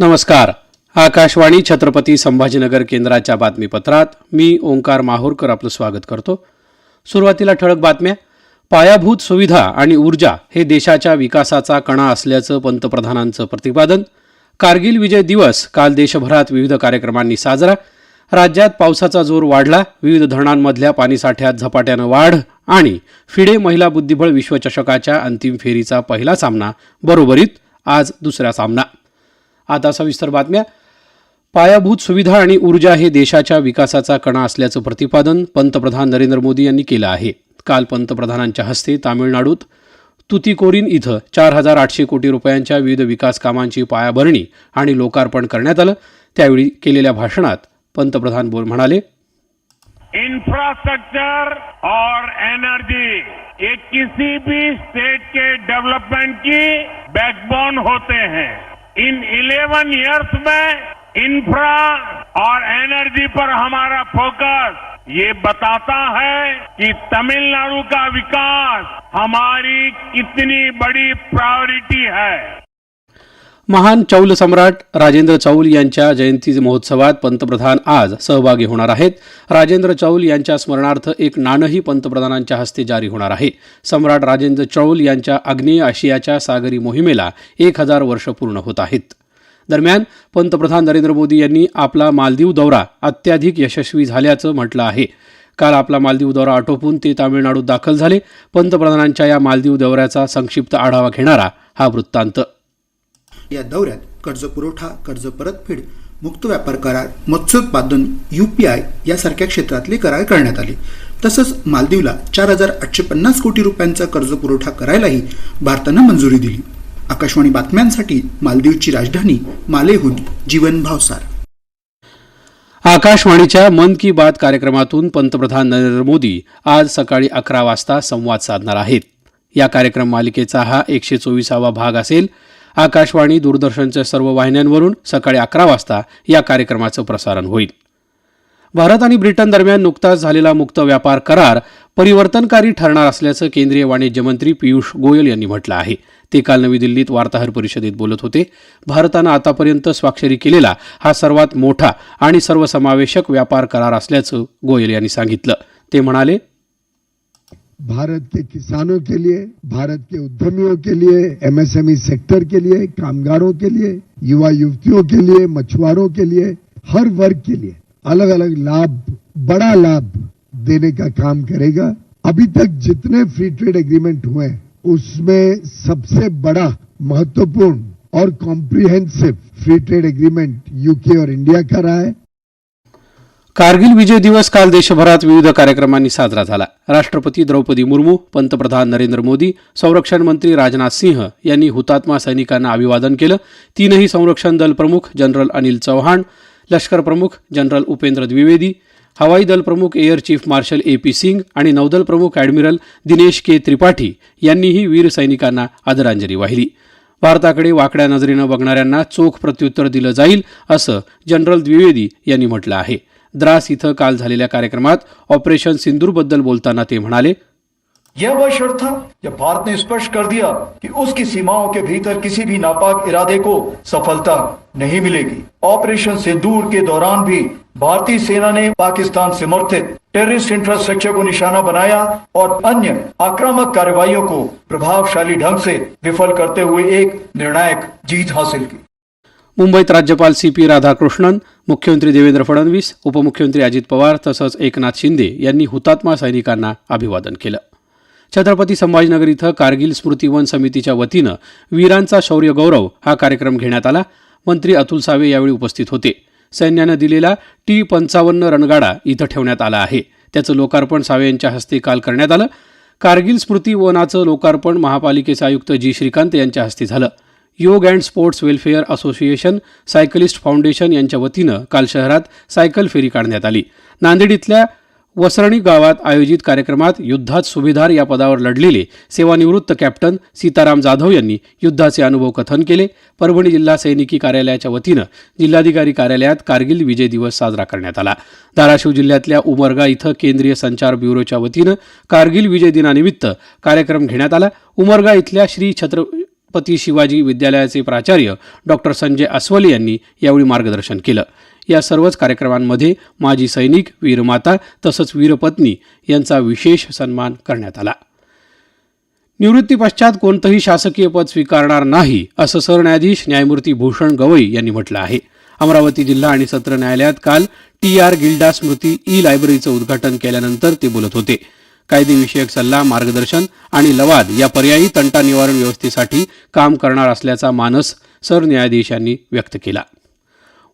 नमस्कार. आकाशवाणी छत्रपती संभाजीनगर केंद्राच्या बातमीपत्रात मी ओंकार माहूरकर आपलं स्वागत करतो. सुरुवातीला ठळक बातम्या. पायाभूत सुविधा आणि ऊर्जा हे देशाच्या विकासाचा कणा असल्याचं पंतप्रधानांचं प्रतिपादन. कारगिल विजय दिवस काल देशभरात विविध कार्यक्रमांनी साजरा. राज्यात पावसाचा जोर वाढला. विविध धरणांमधल्या पाणीसाठ्यात झपाट्यानं वाढ आणि फिडे महिला बुद्धिबळ विश्वचषकाच्या अंतिम फेरीचा पहिला सामना बरोबरीत आज दुसरा सामना. आता सविस्तर बातम्या. पायाभूत सुविधा आणि ऊर्जा हे देशाच्या विकासाचा कणा असल्याचं प्रतिपादन पंतप्रधान नरेंद्र मोदी यांनी केलं आहे. काल पंतप्रधानांच्या हस्ते तामिळनाडूत तुतीकोरीन इथं चार हजार आठशे कोटी रुपयांच्या विविध विकास कामांची पायाभरणी आणि लोकार्पण करण्यात आलं. त्यावेळी केलेल्या भाषणात पंतप्रधान बोल म्हणाले इंफ्रास्ट्रक्चर और एनर्जी ये किसी भी स्टेट के डेवलपमेंट की बैकबोन होते हैं। इन 11 ईयर्स में इंफ्रा और एनर्जी पर हमारा फोकस ये बताता है कि तमिलनाडु का विकास हमारी कितनी बड़ी प्रायोरिटी है। महान चौल सम्राट राजेंद्र चौल यांच्या जयंती महोत्सवात पंतप्रधान आज सहभागी होणार आहेत. राजेंद्र चौल यांच्या स्मरणार्थ एक नाणंही पंतप्रधानांच्या हस्ते जारी होणार आहे. सम्राट राजेंद्र चौल यांच्या आग्नेय आशियाच्या सागरी मोहिमेला एक हजार वर्ष पूर्ण होत आहेत. दरम्यान पंतप्रधान नरेंद्र मोदी यांनी आपला मालदीव दौरा अत्याधिक यशस्वी झाल्याचं म्हटलं आहे. काल आपला मालदीव दौरा आटोपून ते तामिळनाडूत दाखल झाले. पंतप्रधानांच्या या मालदीव दौऱ्याचा संक्षिप्त आढावा घेणारा हा वृत्तांत. या दौऱ्यात कर्ज पुरवठा कर्ज परतफेड मुक्त व्यापार करार मत्स्योत्पादन युपीआय यासारख्या क्षेत्रातले करार करण्यात आले. तसंच मालदीवला चार हजार आठशे पन्नास कोटी रुपयांचा कर्ज पुरवठा करायलाही भारतानं मंजुरी दिली. आकाशवाणी बातम्यांसाठी मालदीवची राजधानी मालेहून जीवन भावसार. आकाशवाणीच्या मन की बात कार्यक्रमातून पंतप्रधान नरेंद्र मोदी आज सकाळी अकरा वाजता संवाद साधणार आहेत. या कार्यक्रम मालिकेचा हा एकशे चोवीसावा भाग असेल. आकाशवाणी दूरदर्शनच्या सर्व वाहिन्यांवरून सकाळी अकरा वाजता या कार्यक्रमाचं प्रसारण होईल. भारत आणि ब्रिटन दरम्यान नुकताच झालेला मुक्त व्यापार करार परिवर्तनकारी ठरणार असल्याचं केंद्रीय वाणिज्य मंत्री पियुष गोयल यांनी म्हटलं आहे. ते काल नवी दिल्लीत वार्ताहर परिषदेत बोलत होते. भारतानं आतापर्यंत स्वाक्षरी केलेला हा सर्वात मोठा आणि सर्वसमावेशक व्यापार करार असल्याचं गोयल यांनी सांगितलं. ते म्हणाले भारत के किसानों के लिए, भारत के उद्यमियों के लिए एमएसएमई सेक्टर के लिए, कामगारों के लिए, युवा युवतियों के लिए, मछुआरों के लिए, हर वर्ग के लिए अलग अलग लाभ, बड़ा लाभ देने का काम करेगा। अभी तक जितने फ्री ट्रेड एग्रीमेंट हुए उसमें सबसे बड़ा, महत्वपूर्ण और comprehensive free trade agreement UK और इंडिया का रहा है। कारगिल विजय दिवस काल देशभरात विविध कार्यक्रमांनी साजरा झाला. राष्ट्रपती द्रौपदी मुर्मू पंतप्रधान नरेंद्र मोदी संरक्षण मंत्री राजनाथ सिंह यांनी हुतात्मा सैनिकांना अभिवादन केलं. तीनही संरक्षण दल प्रमुख जनरल अनिल चव्हाण लष्कर प्रमुख जनरल उपेंद्र द्विवेदी हवाई दल प्रमुख air chief marshal A P Singh आणि नौदल प्रमुख ॲडमिरल दिनेश के त्रिपाठी यांनीही वीर सैनिकांना आदरांजली वाहिली. भारताकडे वाकड्या नजरेनं बघणाऱ्यांना चोख प्रत्युत्तर दिलं जाईल असं जनरल द्विवेदी यांनी म्हटलं आहे. द्रास इथं काल झालेल्या कार्यक्रमात ऑपरेशन सिंदूरबद्दल बोलताना ते म्हणाले यह वह क्षण था जब भारत ने स्पष्ट कर दिया कि उसकी सीमाओं के भीतर किसी भी नापाक इरादे को सफलता नहीं मिलेगी। ऑपरेशन सिंदूर के दौरान भी भारतीय सेना ने पाकिस्तान समर्थित टेररिस्ट इंफ्रास्ट्रक्चर को निशाना बनाया और अन्य आक्रामक कार्रवाइयों को प्रभावशाली ढंग से विफल करते हुए एक निर्णायक जीत हासिल की। मुंबईत राज्यपाल सी पी राधाकृष्णन मुख्यमंत्री देवेंद्र फडणवीस उपमुख्यमंत्री अजित पवार तसंच एकनाथ शिंदे यांनी हुतात्मा सैनिकांना अभिवादन केलं. छत्रपती संभाजीनगर इथं कारगिल स्मृती वन समितीच्या वतीनं वीरांचा शौर्य गौरव हा कार्यक्रम घेण्यात आला. मंत्री अतुल सावे यावेळी उपस्थित होते. सैन्यानं दिलेला टी पंचावन्न रणगाडा इथं ठेवण्यात आला आहे. त्याचं लोकार्पण सावे यांच्या हस्ते काल करण्यात आलं. कारगिल स्मृती वनाचं लोकार्पण महापालिकेचे आयुक्त जी श्रीकांत यांच्या हस्ते झालं. Yoga and Sports Welfare Association Cyclist Foundation यांच्या वतीनं काल शहरात सायकल फेरी काढण्यात आली. नांदेड इथल्या वसरणी गावात आयोजित कार्यक्रमात युद्धात सुभेदार या पदावर लढलेले सेवानिवृत्त कॅप्टन सीताराम जाधव यांनी युद्धाचे अनुभव कथन केले. परभणी जिल्हा सैनिकी कार्यालयाच्या वतीनं जिल्हाधिकारी कार्यालयात कारगिल विजय दिवस साजरा करण्यात आला. धाराशिव जिल्ह्यातल्या उमरगा इथं केंद्रीय संचार ब्युरोच्या वतीनं कारगिल विजय दिनानिमित्त कार्यक्रम घेण्यात आला. उमरगा इथल्या श्री छत्र छत्रपती शिवाजी विद्यालयाचे प्राचार्य डॉक्टर संजय अस्वले यांनी यावेळी मार्गदर्शन केलं. या सर्वच कार्यक्रमांमध्ये माजी सैनिक वीरमाता तसंच वीरपत्नी यांचा विशेष सन्मान करण्यात आला. निवृत्तीपश्चात कोणतंही शासकीय पद स्वीकारणार नाही असं सरन्यायाधीश न्यायमूर्ती भूषण गवई यांनी म्हटलं आहे. अमरावती जिल्हा आणि सत्र न्यायालयात काल T R Gilda Smruti e लायब्ररीचं उद्घाटन केल्यानंतर ते बोलत होते. कायदेविषयक सल्ला मार्गदर्शन आणि लवाद या पर्यायी तंटा निवारण व्यवस्थेसाठी काम करणार असल्याचा मानस सरन्यायाधीशांनी व्यक्त केला.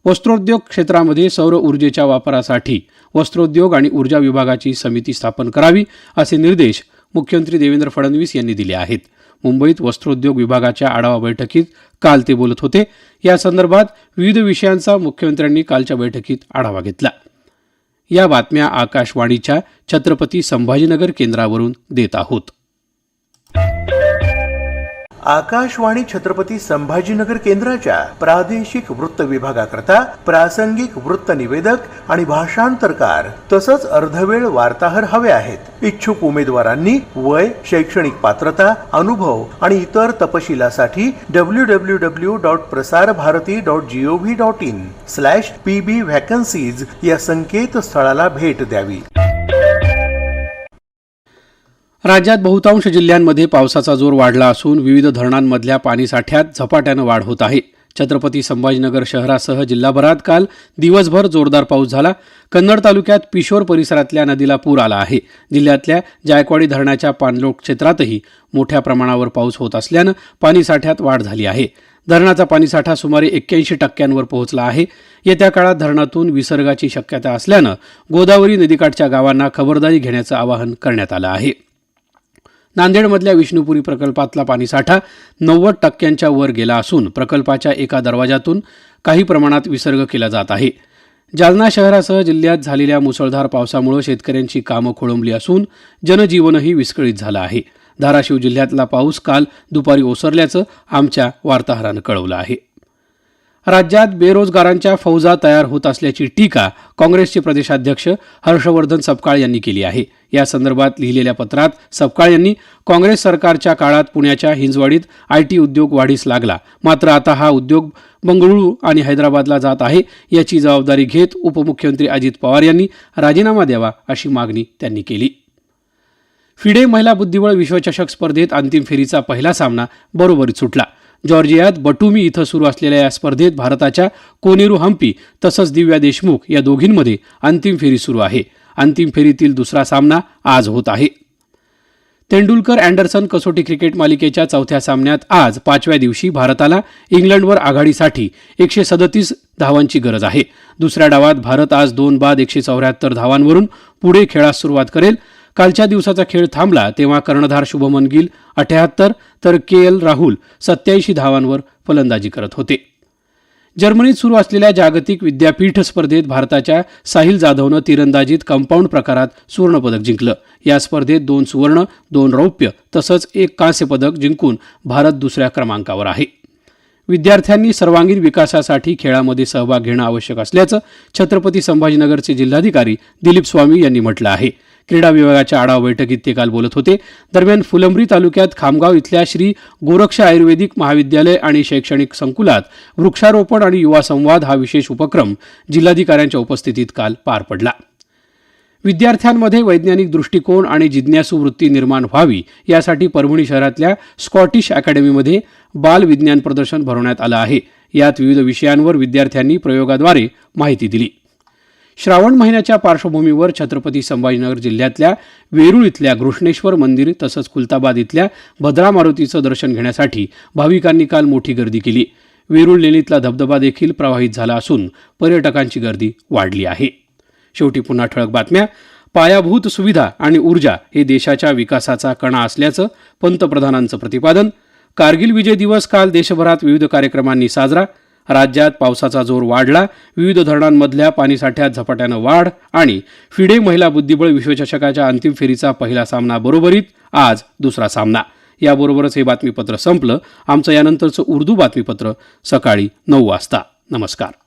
वस्त्रोद्योग क्षेत्रामध्ये सौर ऊर्जेच्या वापरासाठी वस्त्रोद्योग आणि ऊर्जा विभागाची समिती स्थापन करावी असे निर्देश मुख्यमंत्री देवेंद्र फडणवीस यांनी दिले आहेत. मुंबईत वस्त्रोद्योग विभागाच्या आढावा बैठकीत काल ते बोलत होते. या संदर्भात विविध विषयांचा मुख्यमंत्र्यांनी कालच्या बैठकीत आढावा घेतला. या बातम्या आकाशवाणीच्या छत्रपती संभाजीनगर केंद्रावरून देत आहोत. आकाशवाणी छत्रपती संभाजीनगर केंद्राच्या प्रादेशिक वृत्त विभागाकरता प्रासंगिक वृत्त निवेदक आणि भाषांतरकार तसंच अर्धवेळ वार्ताहर हवे आहेत. इच्छुक उमेदवारांनी वय शैक्षणिक पात्रता अनुभव आणि इतर तपशिलासाठी W W W dot Prasar Bharati dot G O V dot in slash P B vacancies या संकेतस्थळाला भेट द्यावी. राज्यात बहुतांश जिल्ह्यांमध्ये पावसाचा जोर वाढला असून विविध धरणांमधल्या पाणीसाठ्यात झपाट्यानं वाढ होत आहे. छत्रपती संभाजीनगर शहरासह जिल्हाभरात काल दिवसभर जोरदार पाऊस झाला. कन्नड तालुक्यात पिशोर परिसरातल्या नदीला पूर आला आहे. जिल्ह्यातल्या जायकवाडी धरणाच्या पाणलोट क्षेत्रातही मोठ्या प्रमाणावर पाऊस होत असल्यानं पाणीसाठ्यात वाढ झाली आहे. धरणाचा पाणीसाठा सुमारे एक्क्याऐंशी टक्क्यांवर पोहोचला आहे. येत्या काळात धरणातून विसर्गाची शक्यता असल्यानं गोदावरी नदीकाठच्या गावांना खबरदारी घेण्याचं आवाहन करण्यात आलं आहे. नांदेडमधल्या विष्णुपुरी प्रकल्पातला पाणीसाठा नव्वद टक्क्यांच्या वर गेला असून प्रकल्पाच्या एका दरवाजातून काही प्रमाणात विसर्ग केला जात आहे. जालना शहरासह जिल्ह्यात झालेल्या मुसळधार पावसामुळे शेतकऱ्यांची कामं खोळंबली असून जनजीवनही विस्कळीत झालं आहे. धाराशिव जिल्ह्यातला पाऊस काल दुपारी ओसरल्याचं आमच्या वार्ताहरानं कळवलं आहे. राज्यात बेरोजगारांच्या फौजा तयार होत असल्याची टीका काँग्रेसचे प्रदेशाध्यक्ष हर्षवर्धन सपकाळ यांनी केली आहे. या संदर्भात लिहिलेल्या पत्रात सपकाळ यांनी काँग्रेस सरकारच्या काळात पुण्याच्या हिंजवाडीत आय टी उद्योग वाढीस लागला. मात्र आता हा उद्योग बंगळुरू आणि हैदराबादला जात आहे. याची जबाबदारी घेत उपमुख्यमंत्री अजित पवार यांनी राजीनामा द्यावा अशी मागणी त्यांनी केली. फिडे महिला बुद्धिबळ विश्वचषक स्पर्धेत अंतिम फेरीचा पहिला सामना बरोबरीत सुटला. जॉर्जियात बटुमी इथं सुरू असलेल्या या स्पर्धेत भारताच्या कोनेरू हम्पी तसंच दिव्या देशमुख या दोघींमध्ये अंतिम फेरी सुरू आहे. अंतिम फेरीतील दुसरा सामना आज होत आहे. तेंडुलकर अँडरसन कसोटी क्रिकेट मालिकेच्या चौथ्या सामन्यात आज पाचव्या दिवशी भारताला इंग्लंडवर आघाडीसाठी एकशे सदतीस धावांची गरज आहे. दुसऱ्या डावात भारत आज दोन बाद एकशे चौऱ्याहत्तर धावांवरून पुढे खेळास सुरुवात करेल. कालच्या दिवसाचा खेळ थांबला तेव्हा कर्णधार शुभमन गिल अठ्याहत्तर तर के एल राहुल सत्याऐंशी धावांवर फलंदाजी करत होते. जर्मनीत सुरू असलेल्या जागतिक विद्यापीठ स्पर्धेत भारताच्या साहिल जाधवनं तिरंदाजीत कंपाऊंड प्रकारात सुवर्णपदक जिंकलं. या स्पर्धेत दोन सुवर्ण दोन रौप्य तसंच एक कांस्य पदक जिंकून भारत दुसऱ्या क्रमांकावर आहे. विद्यार्थ्यांनी सर्वांगीण विकासासाठी खेळामध्ये सहभाग घेणं आवश्यक असल्याचं छत्रपती संभाजीनगरचे जिल्हाधिकारी दिलीप स्वामी यांनी म्हटलं आहे. क्रीडा विभागाच्या आढावा बैठकीत ते काल बोलत होते. दरम्यान फुलंब्री तालुक्यात खामगाव इथल्या श्री गोरक्ष आयुर्वेदिक महाविद्यालय आणि शैक्षणिक संकुलात वृक्षारोपण आणि युवा संवाद हा विशेष उपक्रम जिल्हाधिकाऱ्यांच्या उपस्थितीत काल पार पडला. विद्यार्थ्यांमध्ये वैज्ञानिक दृष्टिकोन आणि जिज्ञासू वृत्ती निर्माण व्हावी यासाठी परभणी शहरातल्या स्कॉटिश अकॅडमीमध्ये बाल विज्ञान प्रदर्शन भरवण्यात आलं आहे. यात विविध विषयांवर विद्यार्थ्यांनी प्रयोगाद्वारे माहिती दिली. श्रावण महिन्याच्या पार्श्वभूमीवर छत्रपती संभाजीनगर जिल्ह्यातल्या वेरूळ इथल्या घृष्णेश्वर मंदिर तसंच खुलताबाद इथल्या भद्रा मारुतीचं दर्शन घेण्यासाठी भाविकांनी काल मोठी गर्दी केली. वेरूळ लेणीतला धबधबा देखील प्रवाहित झाला असून पर्यटकांची गर्दी वाढली आहे. शेवटी पुन्हा ठळक बातम्या. पायाभूत सुविधा आणि ऊर्जा हे देशाच्या विकासाचा कणा असल्याचं पंतप्रधानांचं प्रतिपादन. कारगिल विजय दिवस काल देशभरात विविध कार्यक्रमांनी साजरा. राज्यात पावसाचा जोर वाढला. विविध धरणांमधल्या पाणीसाठ्यात झपाट्यानं वाढ आणि फिडे महिला बुद्धिबळ विश्वचषकाच्या अंतिम फेरीचा पहिला सामना बरोबरीत आज दुसरा सामना. याबरोबरच हे बातमीपत्र संपलं. आमचं यानंतरचं उर्दू बातमीपत्र सकाळी नऊ वाजता. नमस्कार.